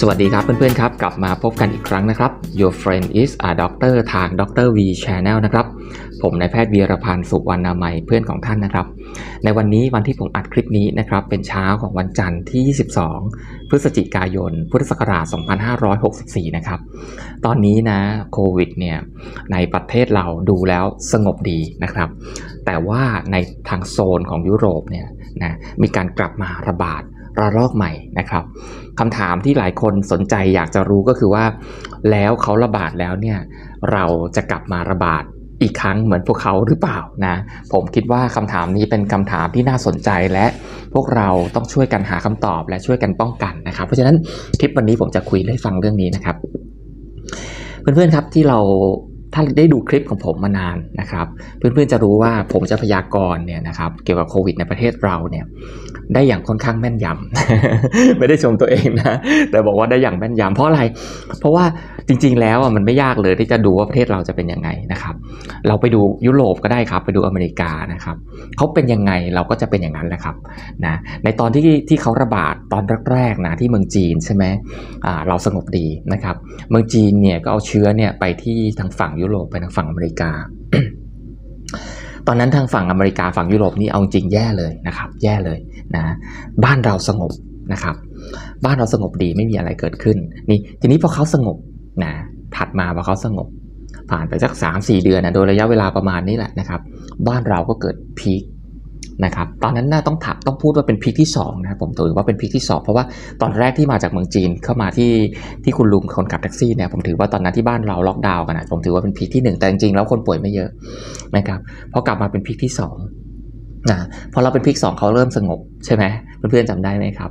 สวัสดีครับเพื่อนๆครับ กลับมาพบกันอีกครั้งนะครับ Your friend is a doctor ทาง Dr. V Channel นะครับ ผมนายแพทย์วีรพันธ์สุวรรณามัยเพื่อนของท่านนะครับ ในวันนี้วันที่ผมอัดคลิปนี้นะครับ เป็นเช้าของวันจันทร์ที่ 22 พฤศจิกายน พุทธศักราช 2564 นะครับ ตอนนี้นะโควิดเนี่ยในประเทศเราดูแล้วสงบดีนะครับ แต่ว่าในทางโซนของยุโรปเนี่ยนะมีการกลับมาระบาด ระลอกใหม่นะครับคำถามที่หลายคนสนใจอยากจะรู้ก็คือว่า แล้วเขาระบาดแล้วเนี่ยเราจะกลับมาระบาดอีกครั้งเหมือนพวกเขาหรือเปล่านะ ผมคิดว่าคำถามนี้เป็นคำถามที่น่าสนใจและพวกเราต้องช่วยกันหาคำตอบและช่วยกันป้องกันนะครับ เพราะฉะนั้นคลิปวันนี้ผมจะคุยให้ฟังเรื่องนี้นะครับ เพื่อนๆครับที่เราถ้าได้ดูคลิปของผมมานานนะครับ เพื่อนๆจะรู้ว่าผมจะพยากรณ์เนี่ยนะครับเกี่ยวกับโควิดในประเทศเราเนี่ย ได้อย่างค่อนข้างแม่นยำ ไม่ได้ชมตัวเองนะ แต่บอกว่าได้อย่างแม่นยำเพราะอะไร เพราะว่าจริง ๆ แล้วมันไม่ยากเลยที่จะดูว่าประเทศเราจะเป็นยังไงนะครับ เราไปดูยุโรปก็ได้ครับ ไปดูอเมริกานะครับเขาเป็นยังไงเราก็จะเป็นอย่างนั้นแหละครับนะในตอนที่ที่เขาระบาดตอนแรกๆนะที่เมืองจีนใช่ไหมเราสงบดีนะครับ เมืองจีนเนี่ยก็เอาเชื้อเนี่ยไปที่ทางฝั่งยุโรปไปทางฝั่งอเมริกา ตอนนั้นทางฝั่งอเมริกาฝั่งยุโรปนี่เอาจริงแย่เลยนะครับ แย่เลยนะบ้านเราสงบนะครับ บ้านเราสงบดีไม่มีอะไรเกิดขึ้น นี่ทีนี้พอเขาสงบนะถัดมาพอเขาสงบ ผ่านไปสักสามสี่เดือนนะโดยระยะเวลาประมาณนี้แหละนะครับ บ้านเราก็เกิดพีค นะครับตอนนั้นน่าต้องถักต้องพูดว่าเป็นพีคที่สองนะผมถือว่าเป็นพีคที่สองเพราะว่าตอนแรกที่มาจากเมืองจีนเข้ามาที่ที่คุณลุงคนขับแท็กซี่เนี่ยผมถือว่าตอนนั้นที่บ้านเราล็อกดาวน์กันนะผมถือว่าเป็นพีคที่หนึ่งแต่จริงๆแล้วคนป่วยไม่เยอะนะครับพอกลับมาเป็นพีคที่สองนะพอเราเป็นพีคสองเขาเริ่มสงบใช่ไหมเพื่อนๆจำได้ไหมครับ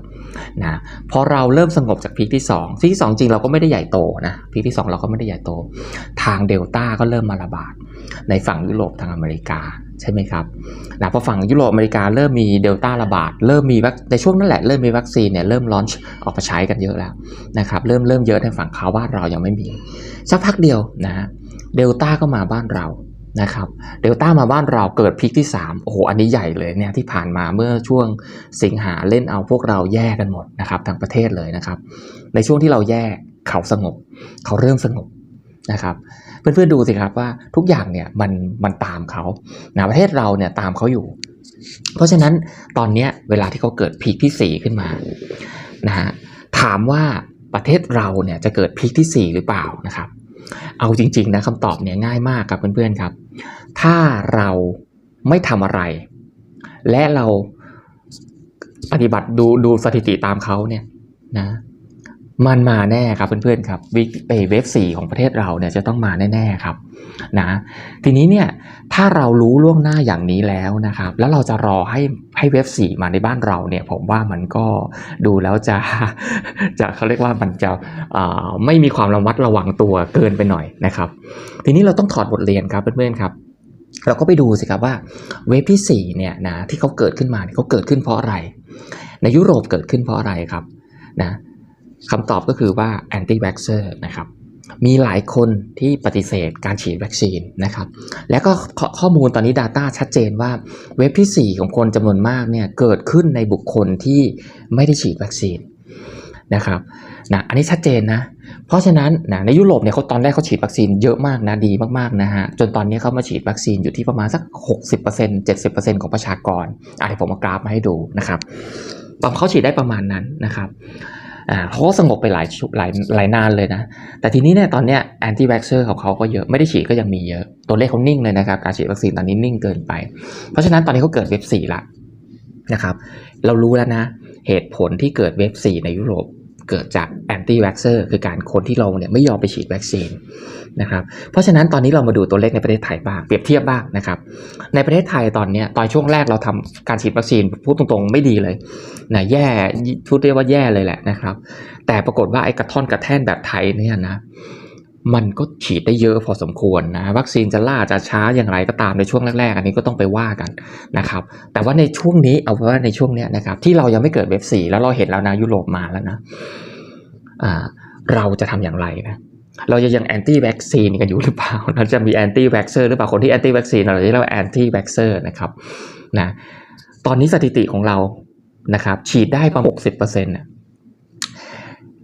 นะพอเราเริ่มสงบจากพีคที่สองพีคที่สองจริงเราก็ไม่ได้ใหญ่โตนะพีคที่สองเราก็ไม่ได้ใหญ่โต ทางเดลต้าก็เริ่มมาระบาดในฝั่งยุโรปทางอเมริกา ใช่ไหมครับนะพอฝั่งยุโรปอเมริกาเริ่มมีเดลต้าระบาดเริ่มมีวัคในช่วงนั้นแหละเริ่มมีวัคซีนเนี่ยเริ่มลอนช์ออกมาใช้กันเยอะแล้วนะครับเริ่มเริ่มเยอะในฝั่งเขาบ้านเรายังไม่มีสักพักเดียวนะฮะเดลต้าก็มาบ้านเรานะครับเดลต้ามาบ้านเราเกิดพีคที่ 3 โอ้โห อันนี้ใหญ่เลยเนี่ยที่ผ่านมาเมื่อช่วงสิงหาเล่นเอาพวกเราแย่กันหมดนะครับทั้งประเทศเลยนะครับ ในช่วงที่เราแย่เขาสงบ เขาเริ่มสงบ นะครับเพื่อนๆดูสิครับว่าทุกอย่างเนี่ยมันมันตามเขานะประเทศเราเนี่ยตามเขาอยู่ เพราะฉะนั้นตอนเนี้ยเวลาที่เขาเกิดพีคที่ 4 ขึ้นมานะฮะถามว่าประเทศเราเนี่ยจะเกิดพีคที่ 4 หรือเปล่านะครับ เอาจริงๆนะคำตอบเนี่ยง่ายมากครับเพื่อนๆครับ ถ้าเราไม่ทำอะไร และเราปฏิบัติดูดูสถิติตามเขาเนี่ยนะ มันมาแน่ครับเพื่อนๆครับวิกเอเวฟสี่ของประเทศเราเนี่ยจะต้องมาแน่ๆครับนะทีนี้เนี่ยถ้าเรารู้ล่วงหน้าอย่างนี้แล้วนะครับ แล้วเราจะรอให้ให้เวฟสี่มาในบ้านเราเนี่ย ผมว่ามันก็ดูแล้วจะจะเขาเรียกว่ามันจะไม่มีความระมัดระวังตัวเกินไปหน่อยนะครับ ทีนี้เราต้องถอดบทเรียนครับเพื่อนๆครับเราก็ไปดูสิครับว่าเวฟที่สี่เนี่ยนะที่เขาเกิดขึ้นมาเขาเกิดขึ้นเพราะอะไร ในยุโรปเกิดขึ้นเพราะอะไรครับนะ คำตอบก็คือว่า anti vaxxer นะครับมีหลายคนที่ปฏิเสธการฉีดวัคซีนนะครับ แล้วก็ขข้อมูลตอนนี้ Data ชัดเจนว่าเว็บที่ 4 ของคนจำนวนมากเนี่ยเกิดขึ้นในบุคคลที่ไม่ได้ฉีดวัคซีนนะครับนะอันนี้ชัดเจนนะ เพราะฉะนั้นนะในยุโรปเนี่ยเขาตอนแรกเขาฉีดวัคซีนเยอะมากนะดีมากๆนะฮะจนตอนนี้เขามาฉีดวัคซีนอยู่ที่ประมาณสัก 60% 70%ของประชากรอะเดี๋ยวผมเอากราฟมาให้ดูนะครับตอนเขาฉีดได้ประมาณนั้นนะครับ เขาก็สงบไปหลายชุหลายหลายนานเลยนะ แต่ทีนี้เนี่ยตอนเนี้ยแอนตี้ a x เซอร์ของเขาก็เยอะ ไม่ได้ฉีดก็ยังมีเยอะ ตัวเลขเขานิ่งเลยนะครับ การฉีดวัคซีนตอนนี้นิ่งเกินไป เพราะฉะนั้นตอนนี้เขาเกิดเว็บสี่ละนะครับ เรารู้แล้วนะ เหตุผลที่เกิดเว็บสี่ในยุโรป เกิดจากแอนตี้ a x เซอร์คือการคนที่เราเนี่ยไม่ยอมไปฉีดวัคซีนนะครับเพราะฉะนั้นตอนนี้เรามาดูตัวเลขในประเทศไทยบ้างเปรียบเทียบบ้างนะครับในประเทศไทยตอนนี้ตอนช่วงแรกเราทำการฉีดวัคซีนพูดตรงๆ ไม่ดีเลยนะแย่พูดเรียกว่าแย่เลยแหละนะครับ แต่ปรากฏว่าไอ้กระท่อนกระแท่นแบบไทยเนี่ยนะ มันก็ฉีดได้เยอะพอสมควรนะวัคซีนจะล่าจะช้าอย่างไรก็ตามในช่วงแรกๆ อันนี้ก็ต้องไปว่ากันนะครับแต่ว่าในช่วงนี้เอาเป็นว่าในช่วงเนี้ยนะครับที่เรายังไม่เกิดเว็บสี่แล้วเราเห็นแล้วนะยุโรปมาแล้วนะอ่าเราจะทำอย่างไรนะเราจะยังแอนตี้วัคซีนกันอยู่หรือเปล่าเราจะมีแอนตี้วัคเซอร์หรือเปล่าคนที่แอนตี้วัคซีนเราจะเรียกว่าแอนตี้วัคเซอร์นะครับนะตอนนี้สถิติของเรานะครับฉีดได้ประมาณหกสิบเปอร์เซ็นต์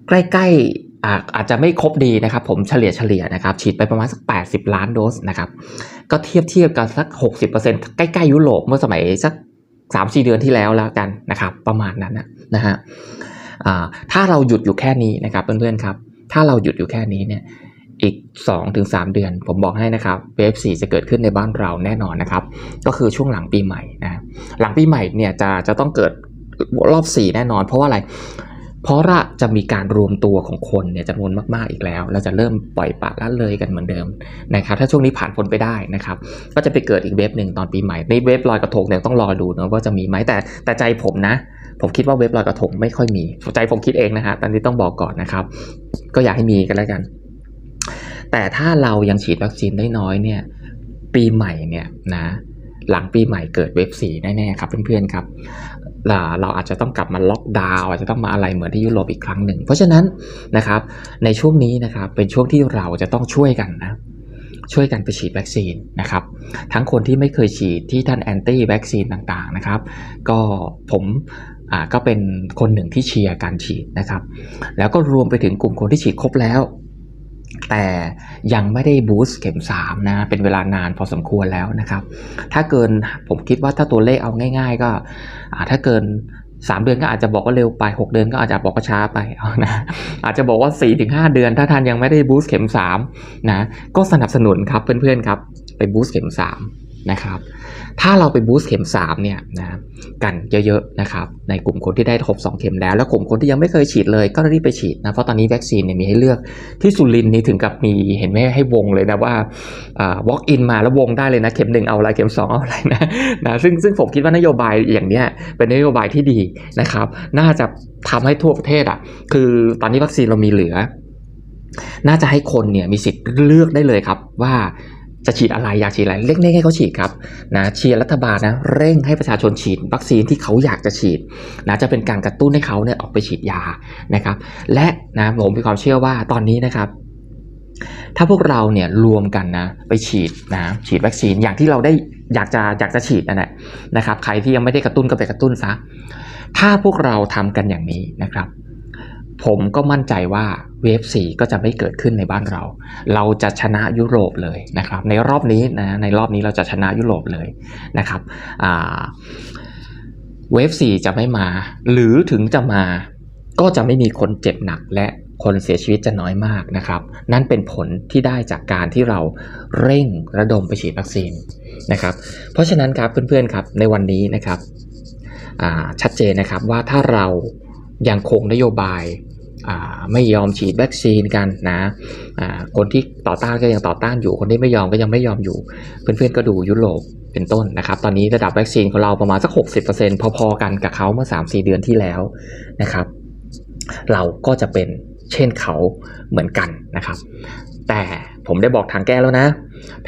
ใกล้ๆ อาจจะไม่ครบดีนะครับ ผมเฉลี่ยเฉลี่ยนะครับ ฉีดไปประมาณสัก 80 ล้านโดสนะครับ ก็เทียบเทียบกันสัก 60%ใกล้ๆยุโรปเมื่อสมัยสัก 3-4 เดือนที่แล้วแล้วกันนะครับ ประมาณนั้นนะฮะถ้าเราหยุดอยู่แค่นี้นะครับเพื่อนๆครับ ถ้าเราหยุดอยู่แค่นี้เนี่ยอีก 2-3 เดือน ผมบอกให้นะครับเวฟ4จะเกิดขึ้นในบ้านเราแน่นอนนะครับ ก็คือช่วงหลังปีใหม่นะหลังปีใหม่เนี่ยจะจะต้องเกิดรอบ 4 แน่นอน เพราะว่าอะไร เพราะว่าจะมีการรวมตัวของคนเนี่ยจำนวนมากๆอีกแล้ว เราจะเริ่มปล่อยปละละเลยกันเหมือนเดิมนะครับ ถ้าช่วงนี้ผ่านพ้นไปได้นะครับ ก็จะไปเกิดอีกเวฟหนึ่งตอนปีใหม่ ในเวฟลอยกระทงเนี่ยต้องรอดูนะว่าจะมีไหมแต่แต่ใจผมนะ ผมคิดว่าเวฟลอยกระทงไม่ค่อยมี ใจผมคิดเองนะฮะ ตอนนี้ต้องบอกก่อนนะครับ ก็อยากให้มีกันแล้วกัน แต่ถ้าเรายังฉีดวัคซีนได้น้อยเนี่ย ปีใหม่เนี่ยนะ หลังปีใหม่เกิดเวฟสีแน่ๆครับเพื่อนๆครับ เราอาจจะต้องกลับมาล็อกดาวน์อาจจะต้องมาอะไรเหมือนที่ยุโรปอีกครั้งหนึ่ง เพราะฉะนั้นนะครับในช่วงนี้นะครับเป็นช่วงที่เราจะต้องช่วยกันนะช่วยกันไปฉีดวัคซีนนะครับทั้งคนที่ไม่เคยฉีดที่ท่านแอนตี้วัคซีนต่างๆนะครับ ก็ผมก็เป็นคนหนึ่งที่เชียร์การฉีดนะครับ แล้วก็รวมไปถึงกลุ่มคนที่ฉีดครบแล้ว แต่ยังไม่ได้บูสต์เข็ม3นะเป็นเวลานานพอสมควรแล้วนะครับ ถ้าเกินผมคิดว่าถ้าตัวเลขเอาง่าย ๆ ก็ถ้าเกิน 3 เดือนก็อาจจะบอกว่าเร็วไป 6 เดือนก็อาจจะบอกว่าช้าไปเอานะอาจจะบอกว่า 4-5 เดือน ถ้าท่านยังไม่ได้บูสต์เข็ม3นะก็สนับสนุนครับเพื่อนๆครับไปบูสต์เข็ม3 นะครับ ถ้าเราไปบูสต์เข็ม3เนี่ยนะกันเยอะๆนะครับ ในกลุ่มคนที่ได้ครบ2เข็มแล้ว แล้วกลุ่มคนที่ยังไม่เคยฉีดเลยก็รีบไปฉีดนะ เพราะตอนนี้วัคซีนเนี่ยมีให้เลือก ที่สุรินทร์นี่ถึงกับมีเห็นไหมให้วงเลยนะว่าอ่า walk in มาแล้ววงได้เลยนะเข็มหนึ่งเอาอะไรเข็มสองเอาอะไรนะนะซึ่งซึ่งผมคิดว่านโยบายอย่างเนี้ยเป็นนโยบายที่ดีนะครับ น่าจะทำให้ทั่วประเทศอะ คือตอนนี้วัคซีนเรามีเหลือ น่าจะให้คนเนี่ยมีสิทธิ์เลือกได้เลยครับว่า จะฉีดอะไรอยากฉีดอะไรเร่งๆให้เขาฉีดครับนะเชียร์รัฐบาลนะเร่งให้ประชาชนฉีดวัคซีนที่เขาอยากจะฉีดนะจะเป็นการกระตุ้นให้เขาเนี่ยออกไปฉีดยานะครับ และนะผมมีความเชื่อว่าตอนนี้นะครับ ถ้าพวกเราเนี่ยรวมกันนะไปฉีดนะฉีดวัคซีนอย่างที่เราได้อยากจะอยากจะฉีดนั่นแหละนะครับ ใครที่ยังไม่ได้กระตุ้นก็ไปกระตุ้นซะถ้าพวกเราทำกันอย่างนี้นะครับ ผมก็มั่นใจว่าเวฟ4ก็จะไม่เกิดขึ้นในบ้านเรา เราจะชนะยุโรปเลยนะครับ ในรอบนี้นะ ในรอบนี้เราจะชนะยุโรปเลยนะครับเวฟ4จะไม่มา หรือถึงจะมาก็จะไม่มีคนเจ็บหนักและคนเสียชีวิตจะน้อยมากนะครับ นั่นเป็นผลที่ได้จากการที่เราเร่งระดมไปฉีดวัคซีนนะครับ เพราะฉะนั้นครับเพื่อนๆครับในวันนี้นะครับชัดเจนนะครับว่าถ้าเรายังคงนโยบาย ไม่ยอมฉีดวัคซีนกันนะคนที่ต่อต้านก็ยังต่อต้านอยู่ คนที่ไม่ยอมก็ยังไม่ยอมอยู่ เพื่อนๆก็ดูยุโรปเป็นต้นนะครับ ตอนนี้ระดับวัคซีนของเราประมาณสัก 60%พอๆกันกับเขาเมื่อ 3-4 เดือนที่แล้วนะครับ เราก็จะเป็นเช่นเขาเหมือนกันนะครับ แต่ ผมได้บอกทางแก้แล้วนะ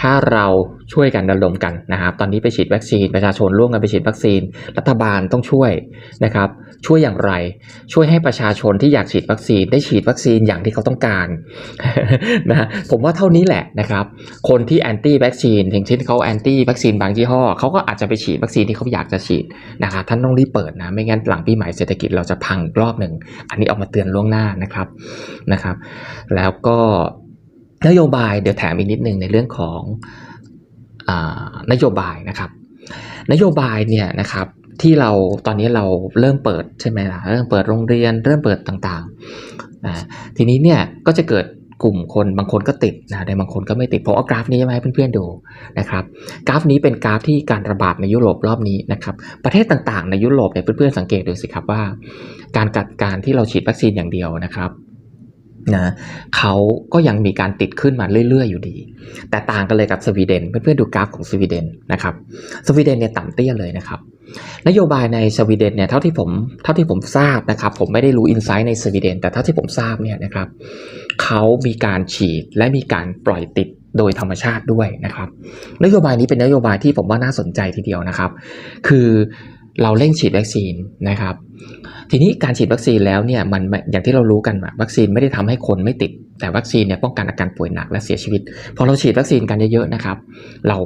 ถ้าเราช่วยกันระดมกันนะครับ ตอนนี้ไปฉีดวัคซีนประชาชนร่วมกันไปฉีดวัคซีน รัฐบาลต้องช่วยนะครับ ช่วยอย่างไร ช่วยให้ประชาชนที่อยากฉีดวัคซีนได้ฉีดวัคซีนอย่างที่เขาต้องการนะผมว่าเท่านี้แหละนะครับ คนที่แอนตี้วัคซีนอย่างเช่นเขาแอนตี้วัคซีนบางยี่ห้อเขาก็อาจจะไปฉีดวัคซีนที่เขาอยากจะฉีดนะครับท่านต้องรีบเปิดนะ ไม่งั้นหลังปีใหม่เศรษฐกิจเราจะพังรอบหนึ่งอันนี้ออกมาเตือนล่วงหน้านะครับนะครับ แล้วก็ นโยบายเดี๋ยวแถมอีกนิดนึงในเรื่องของอนโยบายนะครับ นโยบายเนี่ยนะครับที่เราตอนนี้เราเริ่มเปิดใช่ไหมล่ะเริ่มเปิดโรงเรียนเริ่มเปิดต่างๆนะทีนี้เนี่ยก็จะเกิดกลุ่มคนบางคนก็ติดนะแต่บางคนก็ไม่ติดผมเอากราฟนี้มาให้เพื่อนๆดูนะครับกราฟนี้เป็นกราฟที่การระบาดในยุโรปรอบนี้นะครับประเทศต่างๆ ในยุโรปเนี่ยเพื่อนๆสังเกตดูสิครับว่า การจัดการที่เราฉีดวัคซีนอย่างเดียวนะครับ นะเขาก็ยังมีการติดขึ้นมาเรื่อยๆ อยู่ดี แต่ต่างกันเลยกับสวีเดน เพื่อนๆดูกราฟของสวีเดนนะครับสวีเดนเนี่ยต่ำเตี้ยเลยนะครับนโยบายในสวีเดนเนี่ยเท่าที่ผมเท่าที่ผมทราบนะครับ ผมไม่ได้รู้อินไซต์ในสวีเดน แต่เท่าที่ผมทราบเนี่ยนะครับเขามีการฉีดและมีการปล่อยติดโดยธรรมชาติด้วยนะครับ นโยบายนี้เป็นนโยบายที่ผมว่าน่าสนใจทีเดียวนะครับ คือ เราเร่งฉีดวัคซีนนะครับ ทีนี้การฉีดวัคซีนแล้วเนี่ยมันอย่างที่เรารู้กันว่าวัคซีนไม่ได้ทำให้คนไม่ติด แต่วัคซีนเนี่ยป้องกันอาการป่วยหนักและเสียชีวิต พอเราฉีดวัคซีนกันเยอะๆนะครับ เรา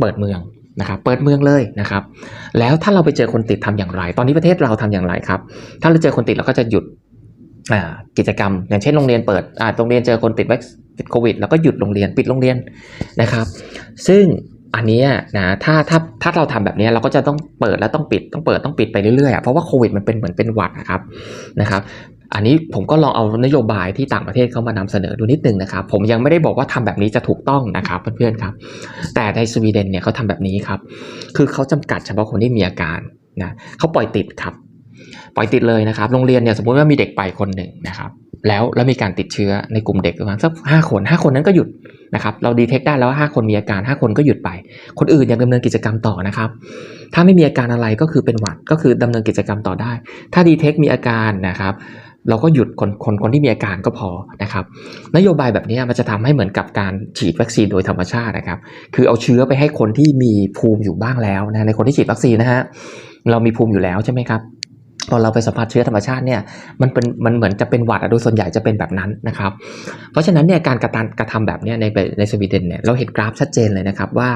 เปิดเมืองนะครับเปิดเมืองเลยนะครับ แล้วถ้าเราไปเจอคนติดทำอย่างไร ตอนนี้ประเทศเราทำอย่างไรครับ ถ้าเราเจอคนติดเราก็จะหยุดกิจกรรม อย่างเช่นโรงเรียนเปิดโรงเรียนเจอคนติดวัคติดโควิด แล้วก็หยุดโรงเรียนปิดโรงเรียนนะครับ ซึ่ง อันนี้นะถ้าถ้าถ้าเราทำแบบนี้เราก็จะต้องเปิดแล้วต้องปิดต้องเปิดต้องปิดไปเรื่อยๆเพราะว่าโควิดมันเป็นเหมือนเป็นหวัดนะครับนะครับ อันนี้ผมก็ลองเอานโยบายที่ต่างประเทศเข้ามานำเสนอดูนิดนึงนะครับ ผมยังไม่ได้บอกว่าทำแบบนี้จะถูกต้องนะครับเพื่อนๆครับ แต่ในสวีเดนเนี่ยเขาทำแบบนี้ครับ คือเขาจำกัดเฉพาะคนที่มีอาการนะเขาปล่อยติดครับ ปล่อยติดเลยนะครับ โรงเรียนเนี่ยสมมุติว่ามีเด็กไปคนหนึ่งนะครับ แล้วแล้วมีการติดเชื้อในกลุ่มเด็กประมาณสักห้าคนห้าคนนั้นก็หยุดนะครับเราดีเทคได้แล้วว่าห้าคนมีอาการห้าคนก็หยุดไป คนอื่นยังดำเนินกิจกรรมต่อนะครับ ถ้าไม่มีอาการอะไรก็คือเป็นหวัดก็คือดำเนินกิจกรรมต่อได้ ถ้าดีเทคมีอาการนะครับ เราก็หยุดคนคนคนที่มีอาการก็พอนะครับ นโยบายแบบนี้มันจะทำให้เหมือนกับการฉีดวัคซีนโดยธรรมชาตินะครับ คือเอาเชื้อไปให้คนที่มีภูมิอยู่บ้างแล้วนะในคนที่ฉีดวัคซีนนะฮะเรามีภูมิอยู่แล้วใช่ไหมครับ พอเราไปสัมผัสเชื้อธรรมชาติเนี่ยมันเป็นมันเหมือนจะเป็นหวัดอะโดยส่วนใหญ่จะเป็นแบบนั้นนะครับ เพราะฉะนั้นเนี่ยการกระตันกระทำแบบเนี้ยในในสวีเดนเนี่ยเราเห็นกราฟชัดเจนเลยนะครับว่า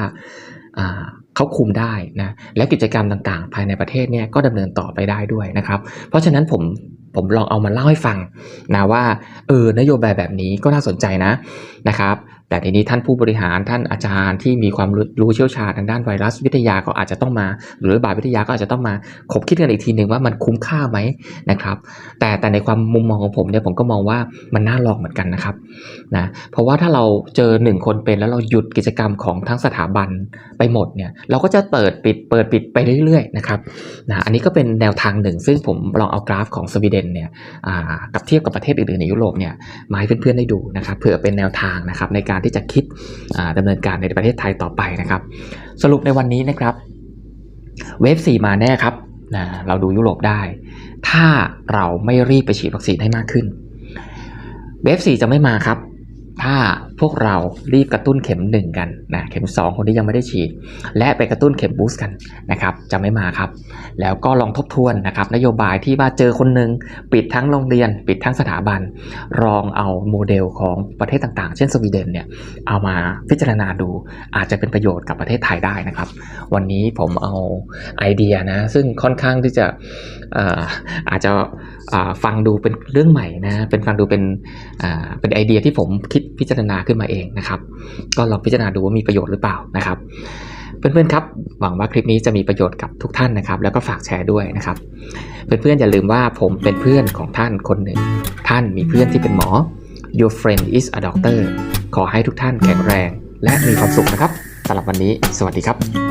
เขาคุมได้นะแล้วกิจกรรมต่างๆ ภายในประเทศเนี่ยก็ดำเนินต่อไปได้ด้วยนะครับ เพราะฉะนั้นผมผมลองเอามาเล่าให้ฟังนะว่าเออนโยบายแบบนี้ก็น่าสนใจนะนะครับ แต่ทีนี้ท่านผู้บริหารท่านอาจารย์ที่มีความรู้เชี่ยวชาญทางด้านไวรัสวิทยาก็อาจจะต้องมา หรือบาดวิทยาก็อาจจะต้องมาคบคิดกันอีกทีหนึ่งว่ามันคุ้มค่าไหมนะครับ แต่แต่ในความมุมมองของผมเนี่ยผมก็มองว่ามันน่าลองเหมือนกันนะครับนะเพราะว่าถ้าเราเจอหนึ่งคนเป็นแล้วเราหยุดกิจกรรมของทั้งสถาบันไปหมดเนี่ยเราก็จะเปิดปิดเปิดปิดไปเรื่อยๆนะครับนะอันนี้ก็เป็นแนวทางหนึ่ง ซึ่งผมลองเอากราฟของสวีเดนเนี่ยอ่ากับเทียบกับประเทศอื่นๆในยุโรปเนี่ยมาให้เพื่อนๆได้ดูนะครับเผื่อเป็นแนวทางนะครับในการที่จะคิดดำดำเนินการในประเทศไทยต่อไปนะครับ สรุปในวันนี้นะครับ เวฟ4มาแน่ครับนะเราดูยุโรปได้ ถ้าเราไม่รีบไปฉีดวัคซีนให้มากขึ้น เวฟ4จะไม่มาครับ ถ้าพวกเรารีบกระตุ้นเข็ม 1 กันนะเข็ม 2 คนที่ยังไม่ได้ฉีด และไปกระตุ้นเข็มบูสต์กันนะครับจะไม่มาครับ แล้วก็ลองทบทวนนะครับนโยบายที่ว่าเจอคนหนึ่งปิดทั้งโรงเรียน ปิดทั้งสถาบันลองเอาโมเดลของประเทศต่างๆ เช่นสวีเดนเนี่ยเอามาพิจารณาดูอาจจะเป็นประโยชน์กับประเทศไทยได้นะครับ วันนี้ผมเอาไอเดียนะซึ่งค่อนข้างที่จะอาจจะฟังดูเป็นเรื่องใหม่นะเป็นฟังดูเป็นเป็นไอเดียที่ผมคิดพิจารณาขึ้นมาเองนะครับ ก็ลองพิจารณาดูว่ามีประโยชน์หรือเปล่านะครับ เพื่อนๆครับ หวังว่าคลิปนี้จะมีประโยชน์กับทุกท่านนะครับ แล้วก็ฝากแชร์ด้วยนะครับ เพื่อนๆอย่าลืมว่าผมเป็นเพื่อนของท่านคนหนึ่ง ท่านมีเพื่อนที่เป็นหมอ Your friend is a doctor ขอให้ทุกท่านแข็งแรง และมีความสุขนะครับสำหรับวันนี้ สวัสดีครับ